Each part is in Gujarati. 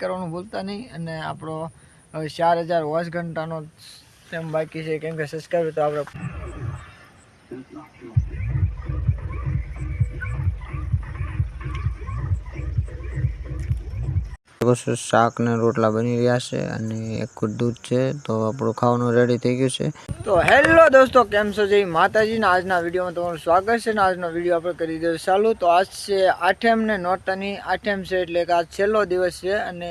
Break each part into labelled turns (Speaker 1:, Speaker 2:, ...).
Speaker 1: કરવાનું ભૂલતા નહીં અને આપણો, હવે ચાર હજાર વોચ ઘંટાનો ટાઈમ બાકી છે. કેમ કે સબસ્ક્રાઈબ તો આપણે
Speaker 2: કશું શાક ને રોટલા બની રહ્યા છે અને એક દૂધ છે, તો આપણું ખાવાનું રેડી થઈ ગયું છે.
Speaker 1: તો હેલો દોસ્તો, કેમ છો? જય માતાજીના આજના વિડીયોમાં તમારું સ્વાગત છે ને આજનો વીડિયો આપણે કરી દઈએ ચાલુ. તો આજ છે આઠેમ ને નોરતાની આઠેમ છે એટલે કે આજ છેલ્લો દિવસ છે અને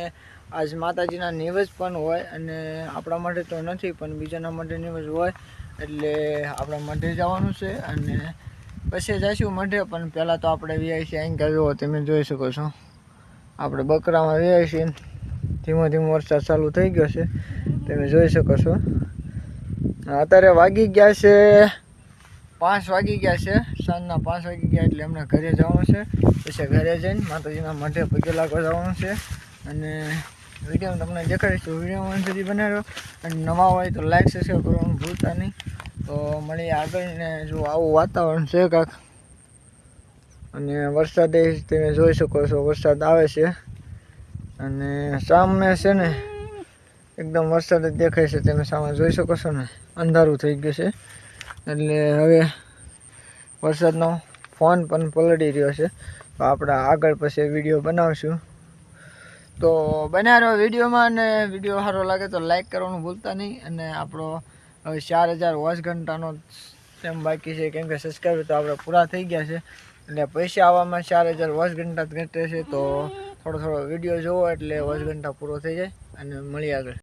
Speaker 1: આજ માતાજીના નિવેજ પણ હોય અને આપણા માટે તો નથી, પણ બીજાના માટે નિવેજ હોય એટલે આપણા મઢે જવાનું છે અને પછી જઈશું મઢે, પણ પહેલાં તો આપણે વીઆઈસી અહીં જુઓ તમે જોઈ શકો છો. આપણે બકરામાં વ્યાય છીએ ધીમો ધીમો વરસાદ ચાલુ થઈ ગયો છે. તમે જોઈ શકો છો. અત્યારે વાગી ગયા છે પાંચ વાગી ગયા છે. સાંજના પાંચ વાગી ગયા એટલે એમને ઘરે જવાનું છે. પછી ઘરે જઈને માતાજીના મઢે પગે લાગવા જવાનું છે. અને વીડિયો તમને દેખાડીશું વિડીયોમાં સુધી બનાવ્યો. અને નવા હોય તો લાઈક સબસ્ક્રાઈબ કરવાનું ભૂલતા નહીં. તો મળીએ આગળ ને જો આવું વાતાવરણ છે કાંક. અને વરસાદે તમે જોઈ શકો છો વરસાદ આવે છે. અને સામે છે ને એકદમ વરસાદ જ દેખાય છે, તમે સામે જોઈ શકો છો ને? અંધારું થઈ ગયું છે. એટલે હવે વરસાદનો ફોન પણ પલળી રહ્યો છે. તો આપણે આગળ પછી વીડિયો બનાવશું. તો બન્યા રહ્યો વિડીયોમાં અને વીડિયો સારો લાગે તો લાઈક કરવાનું ભૂલતા નહીં. અને આપણો હવે ચાર હજાર વોચ ઘંટાનો ટાઈમ બાકી છે. કેમ કે સબસ્ક્રાઈબર તો આપણે પૂરા થઈ ગયા છે. એટલે પૈસા આવવામાં ચાર હજાર વોચ ઘંટા ઘટે છે, તો થોડો થોડો વીડિયો જોવો એટલે વોચ ઘંટા પૂરો થઈ જાય અને મળી આગળ.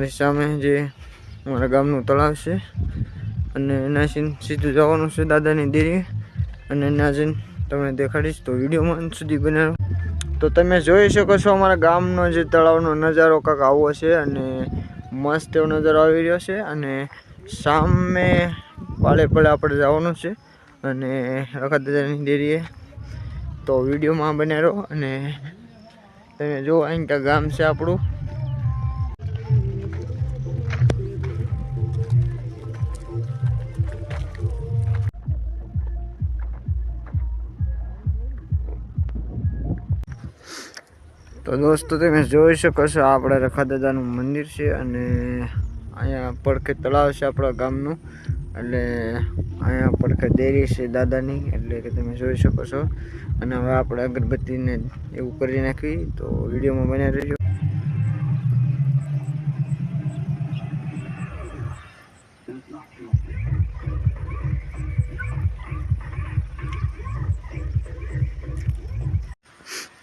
Speaker 2: અમારી સામે જે અમારા ગામનું તળાવ છે. અને એના સીધું જવાનું છે દાદાની દેરીએ. અને એના જઈને તમને દેખાડીશ તો વિડીયોમાં સુધી બનાવો. તો તમે જોઈ શકો છો અમારા ગામનો જે તળાવનો નજારો કાંક આવો છે અને મસ્ત એવો નજારો આવી રહ્યો છે. અને સામે પાળે પાળે આપણે જવાનું છે. અને રખા દાદાની દેરીએ તો વિડીયોમાં બનાવ્યો. અને તમે જો અહીં ગામ છે આપણું. તો દોસ્તો, તમે જોઈ શકો છો, આપણા રખા દાદાનું મંદિર છે અને અહીંયા પડખે તળાવ છે આપણા ગામનું. એટલે અહીંયા પડખે દેરી છે દાદાની, એટલે કે તમે જોઈ શકો છો. અને હવે આપણે અગરબત્તીને એવું કરી નાખવી તો વિડીયોમાં બન્યા રહેજો.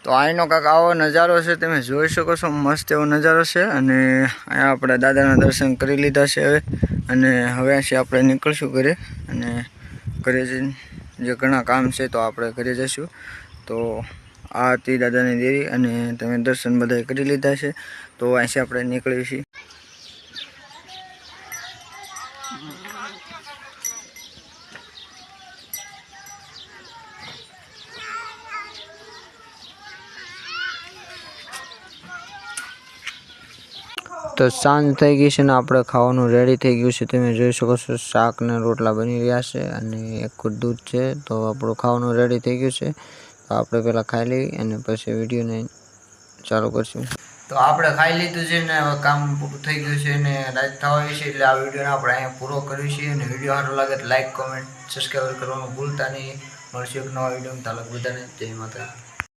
Speaker 2: તો અહીંનો કાંક આવો નજારો છે, તમે જોઈ શકો છો, મસ્ત એવો નજારો છે અને અહીંયા આપણે દાદાના દર્શન કરી લીધા છે હવે. અને હવે અહીંથી આપણે નીકળશું ઘરે અને ઘરે જઈને જે ઘણા કામ છે તો આપણે ઘરે જઈશું. તો આ હતી દાદાની દેરી અને તમે દર્શન બધા કરી લીધા છે. તો અહીંથી આપણે નીકળીએ છીએ. તો સાંજ થઈ ગઈ છે ને આપણે ખાવાનું રેડી થઈ ગયું છે. તમે જોઈ શકો છો શાક ને રોટલા બની રહ્યા છે અને એક દૂધ છે. તો આપણું ખાવાનું રેડી થઈ ગયું છે. તો આપણે પહેલાં ખાઈ લઈએ અને પછી વિડીયોને ચાલુ કરશું.
Speaker 1: તો આપણે ખાઈ લીધું છે ને કામ પૂરું થઈ ગયું છે ને રાત થવા છે એટલે આ વિડીયોને આપણે અહીંયા પૂરો કર્યું છે અને વીડિયો સારો લાગે તો લાઈક કોમેન્ટ સબસ્ક્રાઈબ કરવાનું ભૂલતા નહીં. મળશે એક નવા વીડિયો તાલક બધાને જય માતા